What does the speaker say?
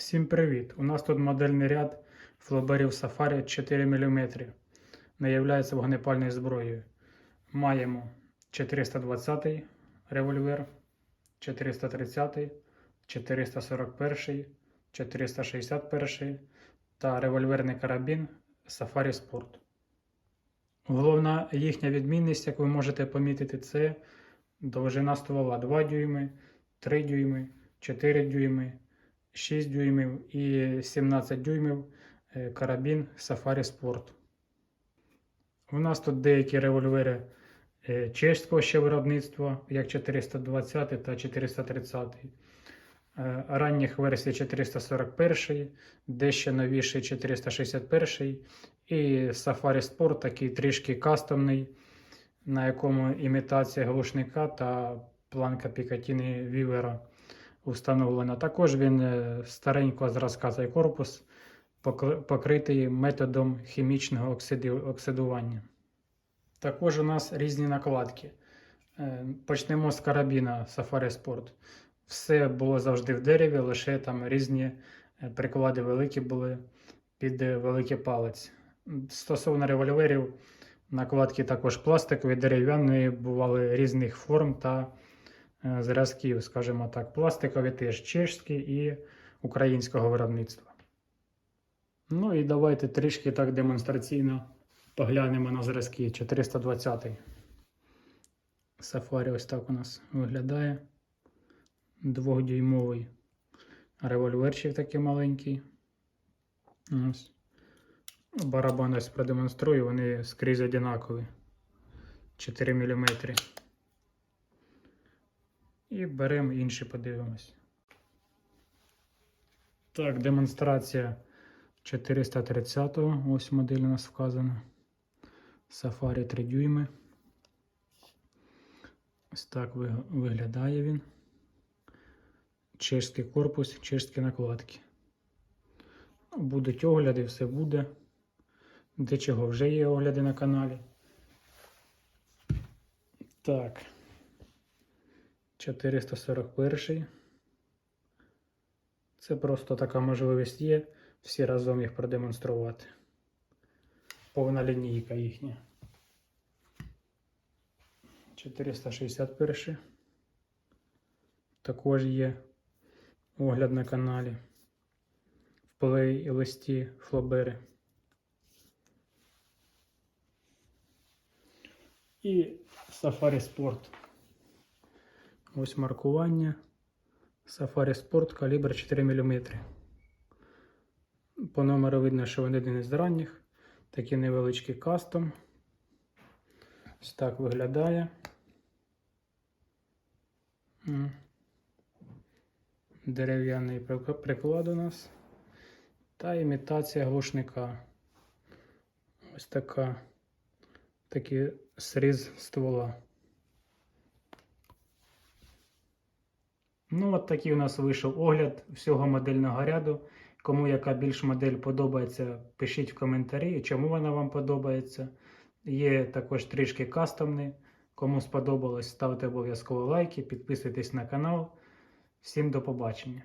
Всім привіт! У нас тут модельний ряд флоберів Safari 4 мм. Не являється вогнепальною зброєю. Маємо 420 револьвер, 430, 441, 461 та револьверний карабін Safari Sport. Головна їхня відмінність, як ви можете помітити, це довжина ствола 2 дюйми, 3 дюйми, 4 дюйми. 6 дюймів і 17 дюймів е, карабін Safari Sport. У нас тут деякі револьвери е, чеського ще виробництва, як 420 та 430. Е, Ранніх версій 441, дещо новіший 461 і Safari Sport такий трішки кастомний, на якому імітація глушника та планка Пікатіни Вівера установлена. Також він е, старенького зразка цей корпус покритий методом хімічного оксидування. Також у нас різні накладки. Е, Почнемо з карабіна Safari Sport. Все було завжди в дереві, лише там різні е, приклади великі були під великий палець. Стосовно револьверів, накладки також пластикові, дерев'яні, бували різних форм та зразків, скажімо так, пластикові теж чешські і українського виробництва. Ну і давайте трішки так демонстраційно поглянемо на зразки 420. Сафарі ось так у нас виглядає. Двохдюймовий револьверчик такий маленький. Ось. Барабан ось продемонструю, вони скрізь одинакові. 4 мм. І беремо інші, подивимось. Так, демонстрація 430-го. Ось модель у нас вказана. Safari 3 дюйми. Ось так виглядає він. Чешський корпус, чешські накладки. Ну, Будуть огляди, все буде. Де чого вже є огляди на каналі. Так. 441. Це просто така можливість є всі разом їх продемонструвати. Повна лінійка їхня. 461. Також є огляд на каналі. В плейлисті Флобери. І Safari Sport. Ось маркування. Safari Sport калібр 4 мм. По номеру видно, що він один із ранніх. Такий невеличкий кастом. Ось так виглядає. Дерев'яний приклад у нас. Та імітація глушника. Ось така. Такий сріз ствола. Ну, от такий у нас вийшов огляд всього модельного ряду. Кому яка більш модель подобається, пишіть в коментарі, чому вона вам подобається. Є також трішки кастомний. Кому сподобалось, ставте обов'язково лайки, підписуйтесь на канал. Всім до побачення!